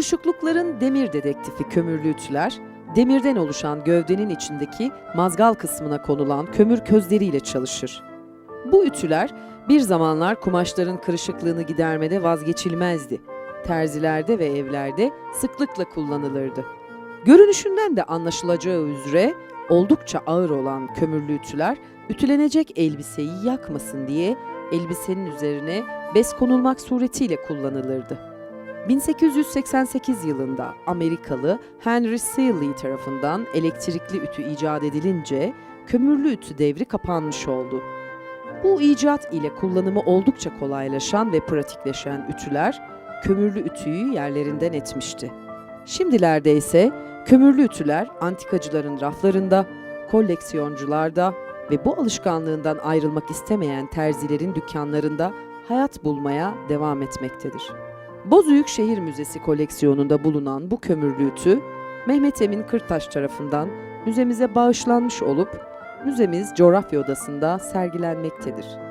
Buruşuklukların demir dedektifi kömürlü ütüler, demirden oluşan gövdenin içindeki mazgal kısmına konulan kömür közleriyle çalışır. Bu ütüler bir zamanlar kumaşların kırışıklığını gidermede vazgeçilmezdi. Terzilerde ve evlerde sıklıkla kullanılırdı. Görünüşünden de anlaşılacağı üzere oldukça ağır olan kömürlü ütüler ütülenecek elbiseyi yakmasın diye elbisenin üzerine bez konulmak suretiyle kullanılırdı. 1888 yılında Amerikalı Henry Seeley tarafından elektrikli ütü icat edilince kömürlü ütü devri kapanmış oldu. Bu icat ile kullanımı oldukça kolaylaşan ve pratikleşen ütüler kömürlü ütüyü yerlerinden etmişti. Şimdilerde ise kömürlü ütüler antikacıların raflarında, koleksiyoncularda ve bu alışkanlığından ayrılmak istemeyen terzilerin dükkanlarında hayat bulmaya devam etmektedir. Bozüyük Şehir Müzesi koleksiyonunda bulunan bu kömürlü ütü, Mehmet Emin Kırtaş tarafından müzemize bağışlanmış olup, müzemiz coğrafya odasında sergilenmektedir.